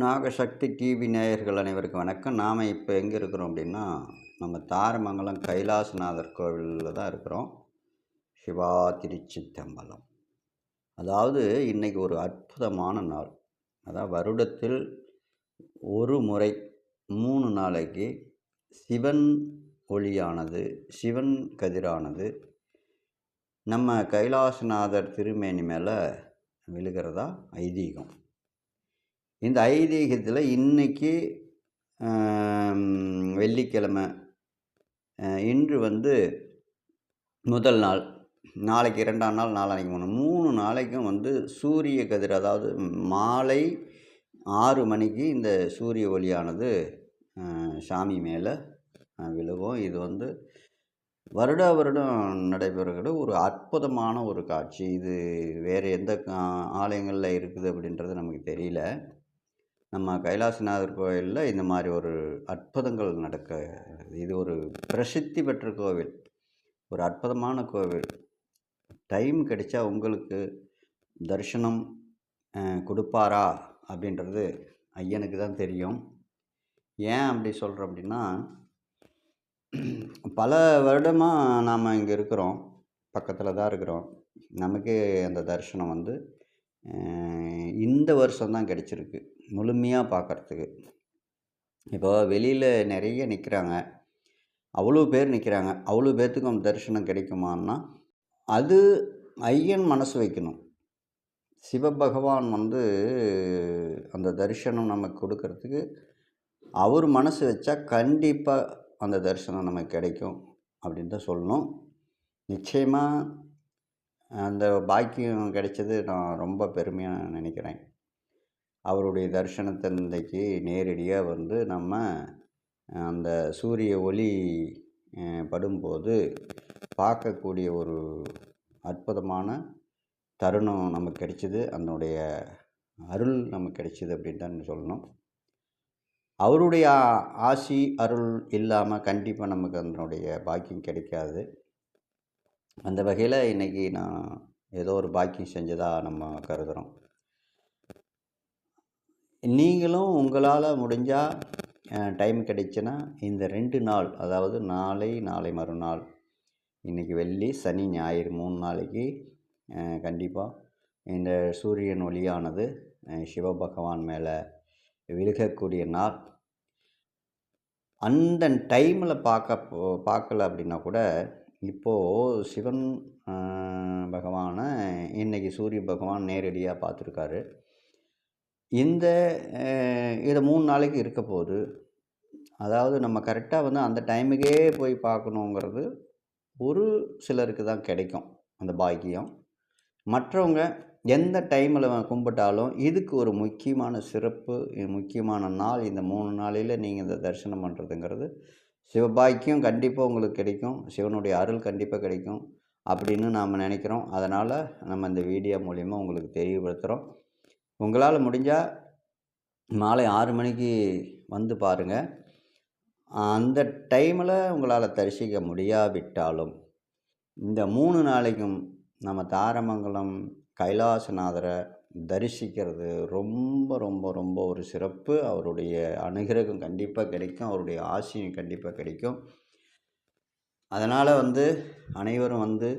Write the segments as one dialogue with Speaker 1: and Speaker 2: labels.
Speaker 1: Nagasakthi TV நேயர்கள் அனைவருக்கும் வணக்கம். நாம் இப்போ எங்கே இருக்கிறோம் அப்படின்னா நம்ம தாரமங்கலம் கைலாசநாதர் கோவிலில் தான் இருக்கிறோம். சிவா திருச்சித்தம்பலம். அதாவது இன்றைக்கி ஒரு அற்புதமான நாள். அதாவது வருடத்தில் ஒரு முறை மூணு நாளைக்கு சிவன் ஒளியானது சிவன் கதிரானது நம்ம கைலாசநாதர் திருமேனி மேலே விழுகிறதா ஐதீகம். இந்த ஐதீகத்தில் இன்னைக்கு வெள்ளிக்கிழமை இன்று வந்து முதல் நாள். நாளைக்கு இரண்டாம் நாள் நாளானைக்கு மூணு. மூணு நாளைக்கும் வந்து சூரிய கதிர் அதாவது மாலை ஆறு மணிக்கு இந்த சூரிய ஒளியானது சாமி மேலே விழுகும் இது வந்து வருட வருடம் நடைபெறுகிற ஒரு அற்புதமான ஒரு காட்சி. இது வேறு எந்த கா- ஆலயங்களில் இருக்குது அப்படின்றது நமக்கு தெரியல. நம்ம கைலாசநாதர் கோயிலில் இந்த மாதிரி ஒரு அற்புதங்கள் நடக்க இது ஒரு பிரசித்தி பெற்ற கோவில். ஒரு அற்புதமான கோவில். டைம் கிடைச்சா உங்களுக்கு தரிசனம் கொடுப்பாரா? அப்படின்றது ஐயனுக்கு தான் தெரியும். ஏன் அப்படி சொல்கிறோம் அப்படின்னா பல வருடமாக நாம் இங்கே இருக்கிறோம். பக்கத்தில் தான் இருக்கிறோம். நமக்கு அந்த தரிசனம் வந்து இந்த வருஷம்தான் கிடச்சிருக்கு. முழுமையாக பார்க்குறதுக்கு இப்போ வெளியில் நிறைய நிற்கிறாங்க அவ்வளோ பேர் நிற்கிறாங்க அவ்வளோ பேர்த்துக்கும் தரிசனம் கிடைக்குமான்னா அது ஐயன் மனசு வைக்கணும். சிவபகவான் வந்து அந்த தரிசனம் நமக்கு கொடுக்கறதுக்கு அவர் மனசு வச்சா கண்டிப்பாக அந்த தரிசனம் நமக்கு கிடைக்கும் அப்படின்னு தான் சொல்லணும். நிச்சயமாக அந்த பாக்கியம் கிடைச்சது நான் ரொம்ப பெருமையாக நினைக்கிறேன். அவருடைய தரிசனத்தந்தைக்கு நேரடியாக வந்து நம்ம அந்த சூரிய ஒளி படும்போது பார்க்கக்கூடிய ஒரு அற்புதமான தருணம் நமக்கு கிடைச்சிது. அதனுடைய அருள் நமக்கு கிடைச்சிது அப்படின்னு தான் சொல்லணும். அவருடைய ஆசி அருள் இல்லாமல் கண்டிப்பாக நமக்கு அதனுடைய பாக்கியம் கிடைக்காது. அந்த வகையில் இன்றைக்கி நான் ஏதோ ஒரு பாக்கியம் செஞ்சதாக நம்ம கருதுகிறோம் நீங்களும் உங்களால் முடிஞ்சால் டைம் கிடைச்சுன்னா இந்த ரெண்டு நாள் அதாவது நாளை நாளை மறுநாள் இன்றைக்கி வெள்ளி சனி ஞாயிறு மூணு நாளைக்கு கண்டிப்பாக இந்த சூரியன் ஒளியானது சிவ சிவபகவான் மேலே விழுகக்கூடிய நாள். அந்த டைமில் பார்க்க பார்க்கல அப்படின்னா கூட இப்போது சிவன் பகவானை இன்னைக்கு சூரிய பகவான் நேரடியாக பார்த்துருக்காரு. இந்த இதை மூணு நாளைக்கு இருக்க போது அதாவது நம்ம கரெக்டாக வந்து அந்த டைமுக்கே போய் பார்க்கணுங்கிறது ஒரு சிலருக்கு தான் கிடைக்கும் அந்த பாக்கியம். மற்றவங்க எந்த டைமில் கும்பிட்டாலும் இதுக்கு ஒரு முக்கியமான சிறப்பு முக்கியமான நாள் இந்த மூணு நாளையில் நீங்கள் இந்த தரிசனம் பண்ணுறதுங்கிறது சிவபாக்கியம் கண்டிப்பாக உங்களுக்கு கிடைக்கும். சிவனுடைய அருள் கண்டிப்பாக கிடைக்கும் அப்படின்னு நாம் நினைக்கிறோம். அதனால் நம்ம இந்த வீடியோ மூலிமா உங்களுக்கு தெரியப்படுத்துகிறோம் உங்களால் முடிஞ்சால் மாலை ஆறு மணிக்கு வந்து பாருங்கள் அந்த டைமில் உங்களால் தரிசிக்க முடியாவிட்டாலும் இந்த மூணு நாளைக்கும் நம்ம தாரமங்கலம் கைலாசநாதரை தரிசிக்கிறது ரொம்ப ரொம்ப ரொம்ப ஒரு சிறப்பு. அவருடைய அனுகிரகம் கண்டிப்பாக கிடைக்கும். அவருடைய ஆசையும் கண்டிப்பாக கிடைக்கும். அதனால் வந்து அனைவரும் வந்து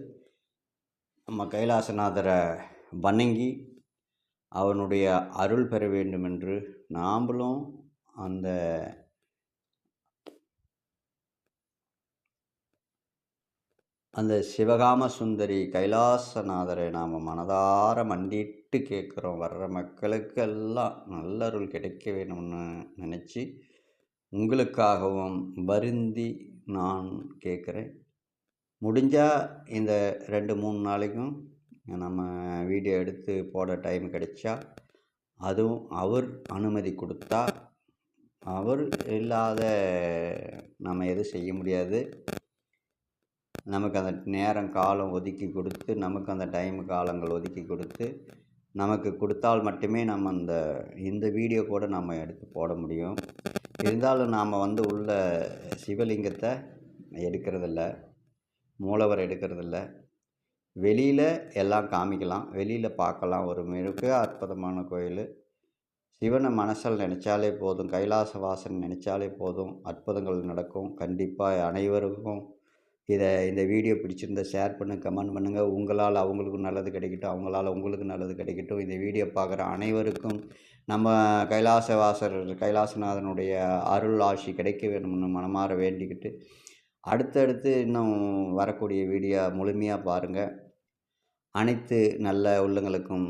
Speaker 1: நம்ம கைலாசநாதரை வணங்கி அவனுடைய அருள் பெற வேண்டும் என்று நாம்பளும் அந்த அந்த சிவகாம சுந்தரி கைலாசநாதரை நாம் மனதார மண்டிட்டு கேட்குறோம். வர்ற மக்களுக்கு எல்லாம் நல்ல அருள் கிடைக்க வேணும்னு நினச்சி உங்களுக்காகவும் வருந்தி நான் கேட்குறேன். முடிஞ்சால் இந்த ரெண்டு மூணு நாளைக்கும் நம்ம வீடியோ எடுத்து போட டைம் கிடைச்சா அதுவும் அவர் அனுமதி கொடுத்தா அவர் இல்லாத நம்ம எதுவும் செய்ய முடியாது. நமக்கு அந்த நேரம் காலம் ஒதுக்கி கொடுத்து நமக்கு அந்த டைம் காலங்கள் ஒதுக்கி கொடுத்து நமக்கு கொடுத்தால் மட்டுமே நம்ம அந்த இந்த வீடியோ கூட நம்ம எடுத்து போட முடியும். இருந்தாலும் நாம் வந்து உள்ள சிவலிங்கத்தை எடுக்கிறதில்ல மூலவர் எடுக்கிறதில்ல. வெளியில் எல்லாம் காமிக்கலாம். வெளியில் பார்க்கலாம். ஒரு மிக அற்புதமான கோயில். சிவனை மனசில் நினச்சாலே போதும். கைலாச வாசன் நினச்சாலே போதும். அற்புதங்கள் நடக்கும். கண்டிப்பாக அனைவருக்கும் இதை இந்த வீடியோ பிடிச்சிருந்தால் ஷேர் பண்ணுங்கள் கமெண்ட் பண்ணுங்கள் உங்களால் அவங்களுக்கும் நல்லது கிடைக்கட்டும் அவங்களால உங்களுக்கு நல்லது கிடைக்கட்டும். இந்த வீடியோ பார்க்குற அனைவருக்கும் நம்ம கைலாசவாசர் கைலாசநாதனுடைய அருள் ஆசி கிடைக்க வேணும்னு மனமாற வேண்டிக்கிட்டு அடுத்தடுத்து இன்னும் வரக்கூடிய வீடியோ முழுமையாக பாருங்கள் அனைத்து நல்ல உள்ளங்களுக்கும்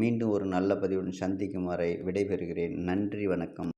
Speaker 1: மீண்டும் ஒரு நல்ல பதிவுடன் சந்திக்கும் வரை விடைபெறுகிறேன். நன்றி வணக்கம்.